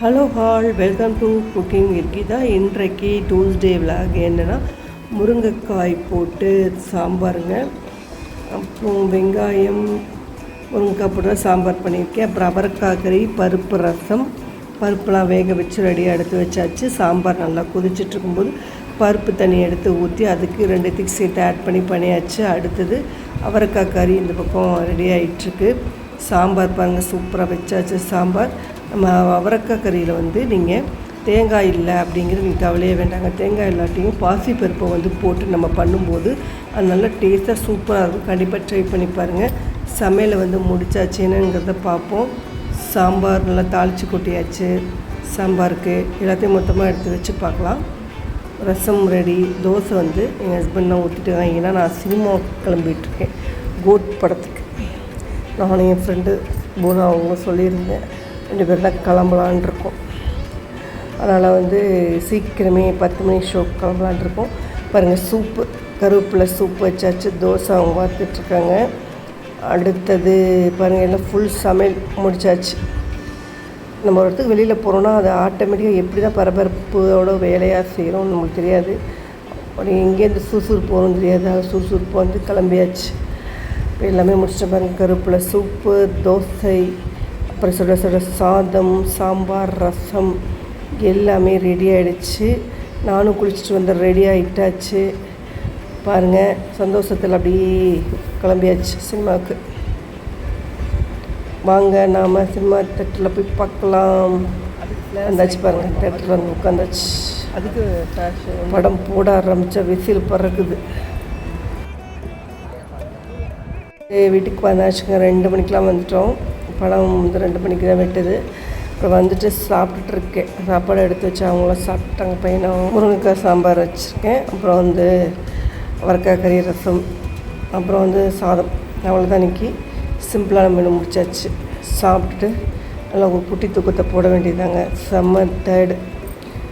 Hello all welcome to cooking இர்கிதா இன்றைக்கு today's vlog என்னென்னா முருங்கைக்காய் போட்டு சாம்பாருங்க. அப்புறம் வெங்காயம் முருங்கைக்காய் போட்டு சாம்பார் பண்ணியிருக்கேன். அப்புறம் அவரக்காய் கறி பருப்பு ரசம். பருப்புலாம் வேக வச்சு ரெடியாக எடுத்து வச்சாச்சு. சாம்பார் நல்லா கொதிச்சிட்டு இருக்கும்போது பருப்பு தண்ணி எடுத்து ஊற்றி அதுக்கு ரெண்டு திக் சேர்த்து ஆட் பண்ணி பண்ணியாச்சு. அடுத்தது அவரைக்காய் கறி இந்த பக்கம் ரெடி ஆகிட்டுருக்கு சாம்பார் பாருங்கள் சூப்பராக வச்சாச்சு சாம்பார். அவரக்காய் கறியில் வந்து நீங்கள் தேங்காய் இல்லை அப்படிங்கிறது நீங்கள் கவலையே வேண்டாங்க. தேங்காய் இல்லாட்டியும் பாசிப்பருப்பை வந்து போட்டு நம்ம பண்ணும்போது அது நல்லா டேஸ்ட்டாக சூப்பராக இருக்கும். கண்டிப்பாக ட்ரை பண்ணி பாருங்கள் சமையலை வந்து முடிச்சாச்சு என்னங்கிறத பார்ப்போம். சாம்பார் நல்லா தாளித்து கொட்டியாச்சு. சாம்பாருக்கு எல்லாத்தையும் மொத்தமாக எடுத்து வச்சு பார்க்கலாம். ரசம் ரெடி தோசை வந்து எங்கள் ஹஸ்பண்ட் தான் ஊற்றிட்டு ஏன்னா நான் சினிமா கிளம்பிகிட்ருக்கேன் கோட் படத்துக்கு. நானும் என் ஃப்ரெண்டு போனா அவங்க சொல்லியிருந்தேன். ரெண்டு பேர் தான் கிளம்பலான் இருக்கோம் அதனால் வந்து சீக்கிரமே பத்து மணி ஷோ கிளம்பலான் இருக்கோம் பாருங்கள் சூப்பு கருவேப்பிலை சூப்பு வச்சாச்சு தோசை அவங்க பார்த்துட்ருக்காங்க அடுத்தது பாருங்கள் எல்லாம் ஃபுல் சமையல் முடிச்சாச்சு. நம்ம ஒரு இடத்துக்கு வெளியில் போகிறோன்னா அது ஆட்டோமேட்டிக்காக எப்படி தான் பரபரப்போட வேலையாக செய்கிறோம்னு நமக்கு தெரியாது. அப்படி எங்கேருந்து சுறுசுறுப்பு வரும் தெரியாது. அது சுறுசுறுப்பு வந்து கிளம்பியாச்சு. இப்போ எல்லாமே முடிச்சிட்ட பாருங்கள் கருப்பில் சூப்பு தோசை அப்புறம் சுட சுட சாதம் சாம்பார் ரசம் எல்லாமே ரெடி ஆகிடுச்சு நானும் குளிச்சுட்டு வந்து ரெடி ஆகிட்டாச்சு பாருங்கள் சந்தோஷத்தில் அப்படியே கிளம்பியாச்சு சினிமாவுக்கு. வாங்க நாம் சினிமா தேட்டரில் போய் பார்க்கலாம். வந்தாச்சு பாருங்கள் தேட்டரில் வந்து உட்காந்தாச்சு. அதுக்கு படம் போட ஆரம்பித்த விசில் பறக்குது. வீட்டுக்கு வந்தாச்சுங்க ரெண்டு மணிக்கெலாம் வந்துட்டோம். பழம் வந்து ரெண்டு மணிக்கு தான் வெட்டுது. அப்புறம் வந்துட்டு சாப்பிட்டுட்டு இருக்கேன் சாப்பாடு எடுத்து வச்சு அவங்களாம் சாப்பிட்டாங்க பையனும் முருங்கைக்காய் சாம்பார் வச்சுருக்கேன். அப்புறம் வந்து அவரைக்காய் கறி ரசம். அப்புறம் வந்து சாதம். அவ்வளோதான் இன்றைக்கி சிம்பிளான மெனு முடிச்சாச்சு. சாப்பிட்டுட்டு நல்லா ஒரு குட்டி தூக்கத்தை போட வேண்டியதாங்க செம்ம டயர்டு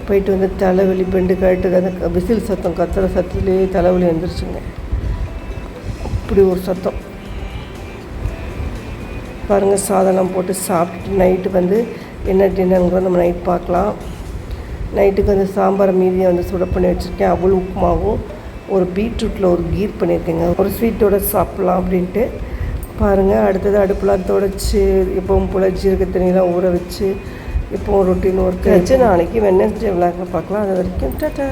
போயிட்டு வந்து தலைவலி பெண்டு கழட்டு அந்த விசில் சத்தம் கத்துற சத்தத்துலேயே தலைவலி வந்துருச்சுங்க. அப்படி ஒரு சத்தம். பாருங்கள் சாதனம் போட்டு சாப்பிட்டுட்டு நைட்டு வந்து என்ன டின்னருங்கிறத நம்ம நைட் பார்க்கலாம். நைட்டுக்கு வந்து சாம்பார் மீதியை வந்து சுட பண்ணி வச்சுருக்கேன். அவ்வளோ உப்புமாவும் ஒரு பீட்ரூட்டில் ஒரு கீர் பண்ணியிருக்கேங்க. ஒரு ஸ்வீட்டோட சாப்பிட்லாம் அப்படின்ட்டு. பாருங்கள் அடுத்தது அடுப்பெலாம் தொடச்சி எப்பவும் போல் ஜீரக தண்ணியெலாம் ஊற வச்சு இப்போவும் ரொட்டீன் ஒர்க் வச்சு நாளைக்கு வெனஸ்டே விளாக பார்க்கலாம். அது வரைக்கும் டாட்டா